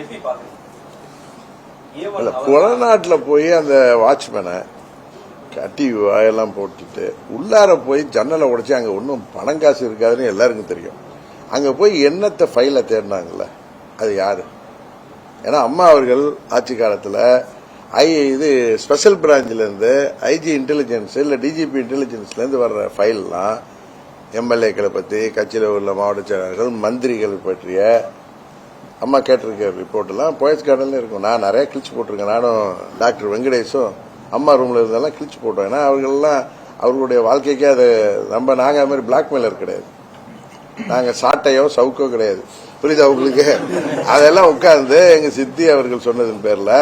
எப்படி பாக்குறீங்க கொலநாட்டில் போய் அந்த வாட்ச்மேனை கட்டி வாயெல்லாம் போட்டுட்டு உள்ளார போய் ஜன்னலை உடைச்சு அங்க ஒன்றும் பணம் காசு இருக்காதுன்னு எல்லாருக்கும் தெரியும். அங்க போய் என்னத்தை ஃபைலை தேடினாங்கல்ல? அது யாரு? ஏன்னா அம்மா அவர்கள் ஆட்சி காலத்தில் ஐ இது ஸ்பெஷல் பிரான்ச்ல இருந்து ஐஜி இன்டெலிஜென்ஸ் இல்ல டிஜிபி இன்டெலிஜென்ஸ்ல இருந்து வர்ற ஃபைல்லாம் எம்எல்ஏக்களை பத்தி கட்சியில் உள்ள மாவட்ட செயலாளர்கள் மந்திரிகள் பற்றிய அம்மா கேட்டிருக்க ரிப்போர்ட்லாம் போயஸ் கார்டன்ல இருக்கும். நான் நிறைய கிழிச்சு போட்டிருக்கேன். நானும் டாக்டர் வெங்கடேஷும் அம்மா ரூம்ல இருந்தெல்லாம் கிழிச்சு போட்டோம். ஏன்னா அவர்கள்லாம் அவர்களுடைய வாழ்க்கைக்கே அது நம்ம நாங்கள் அது மாதிரி பிளாக்மெயிலர் கிடையாது. நாங்கள் சாட்டையோ சவுக்கோ கிடையாது. புரியுது அவங்களுக்கு அதெல்லாம் உட்கார்ந்து எங்கள் சித்தி அவர்கள் சொன்னதன் பேரில்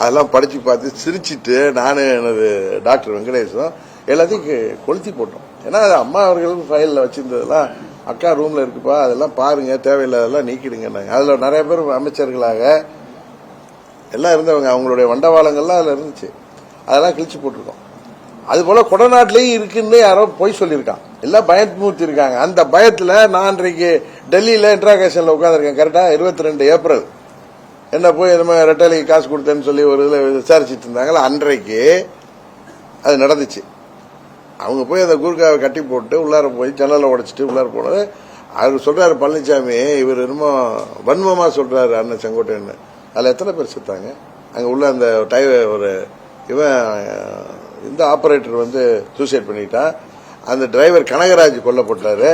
அதெல்லாம் படித்து பார்த்து சிரிச்சிட்டு நான் எனது டாக்டர் வெங்கடேஷும் எல்லாத்தையும் கொளுத்தி போட்டோம். ஏன்னா அது அம்மா அவர்கள் ஃபைலில் வச்சிருந்ததெல்லாம் அக்கா ரூம்ல இருக்குப்பா அதெல்லாம் பாருங்க தேவையில்லாதெல்லாம் நீக்கிடுங்கன்னாங்க. அதுல நிறைய பேர் அமைச்சர்களாக எல்லாம் இருந்தவங்க அவங்களுடைய வண்டவாளங்கள்லாம் அதுல இருந்துச்சு. அதெல்லாம் கிழிச்சு போட்டிருக்கோம். அது போல கொடநாட்டிலையும் இருக்குன்னு யாரோ பொய் சொல்லியிருக்கான். எல்லாம் பயமுறுத்தி இருக்காங்க. அந்த பயத்துல நான் இன்றைக்கு டெல்லியில இன்ட்ராகேஷன்ல உட்காந்துருக்கேன் கரெக்டா இருபத்தி ரெண்டு ஏப்ரல். என்ன போய் இந்த மாதிரி ரெட்டலைக்கு காசு கொடுத்தேன்னு சொல்லி ஒரு இதில் விசாரிச்சுட்டு இருந்தாங்களா? அன்றைக்கு அது நடந்துச்சு. அவங்க போய் அந்த குருக்காவை கட்டி போட்டு உள்ளார போய் ஜன்னலை உடைச்சிட்டு உள்ளார போனது. அவர் சொல்றாரு பழனிசாமி இவர் என்னமோ வன்மமா சொல்றாரு அண்ணன் செங்கோட்டையன் அதுல எத்தனை பேர் செத்தாங்க? அங்க உள்ள அந்த டை ஒரு இவன் இந்த ஆபரேட்டர் வந்து சூசைட் பண்ணிட்டான். அந்த டிரைவர் கனகராஜ் கொல்லப்பட்டாரு.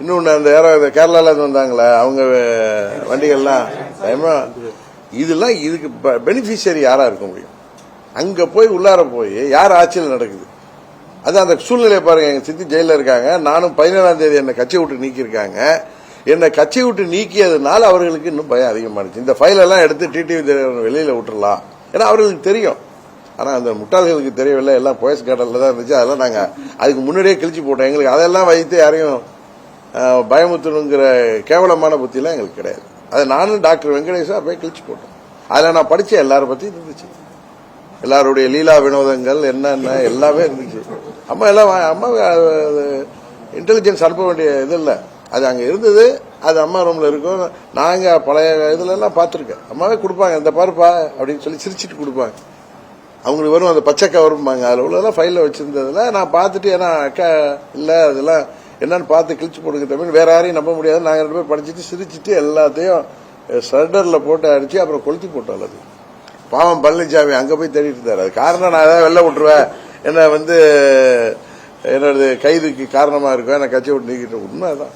இன்னொன்று அந்த யாரோ இந்த கேரளால வந்தாங்களே அவங்க வண்டிகள்லாம் இதெல்லாம் இதுக்கு பெனிஃபிஷியரி யாரா இருக்க முடியும்? அங்க போய் உள்ளார போய் யார் ஆட்சியில் நடக்குது? அது அந்த சூழ்நிலையை பாருங்க எங்க சித்தி ஜெயில இருக்காங்க. நானும் பதினேழாம் தேதி என்னை கட்சி விட்டு நீக்கியிருக்காங்க. என்னை கட்சி விட்டு நீக்கியதுனால அவர்களுக்கு இன்னும் பயம் அதிகமானுச்சு இந்த ஃபைலெல்லாம் எடுத்து டிடிவி தலைவர் வெளியில விட்டுறலாம். ஏன்னா அவர்களுக்கு தெரியும். ஆனால் அந்த முட்டாள்களுக்கு தெரியவில்லை. எல்லாம் போயஸ் கார்டனில் தான் இருந்துச்சு. அதெல்லாம் நாங்கள் அதுக்கு முன்னாடியே கிழிச்சு போட்டோம். எங்களுக்கு அதெல்லாம் வைத்து யாரையும் பயமுத்தணுங்கிற கேவலமான புத்தியெல்லாம் எங்களுக்கு கிடையாது. அது நானும் டாக்டர் வெங்கடேஷா போய் கிழிச்சு போட்டோம். அதில் நான் படித்தேன் எல்லார பற்றி இருந்துச்சு. எல்லாருடைய லீலா வினோதங்கள் என்னென்ன எல்லாமே இருந்துச்சு. அம்மா எல்லாம் அம்மா இன்டெலிஜென்ஸ் அனுப்ப வேண்டிய இது இல்லை. அது அங்கே இருந்தது அது அம்மா ரூமில் இருக்கும். நாங்கள் பழைய இதுலலாம் பார்த்துருக்கேன். அம்மாவே கொடுப்பாங்க இந்த பாருப்பா அப்படின்னு சொல்லி சிரிச்சிட்டு கொடுப்பாங்க. அவங்களுக்கு வரும் அந்த பச்சை கவரும்பாங்க அதில் உள்ளதெல்லாம் ஃபைலில் வச்சுருந்ததில். நான் பார்த்துட்டு ஏன்னா அக்கா இல்லை அதெல்லாம் என்னன்னு பார்த்து கிழிச்சு போடுங்க தமிழ் வேற யாரையும் நம்ப முடியாது. நாங்கள் ரெண்டு பேர் படிச்சுட்டு சிரிச்சிட்டு எல்லாத்தையும் ஷர்டரில் போட்டு அடித்து அப்புறம் கொளுத்தி போட்டோம் அது பாவம் பழனிசாமி அங்கே போய் தேடிட்டு இருந்தார். அது காரணம் நான் ஏதாவது வெளில விட்டுருவேன். என்ன வந்து என்னது கைதுக்கு காரணமாக இருக்கும் என்னை கட்சி விட்டு நீக்கிட்டு உண்மைதான்.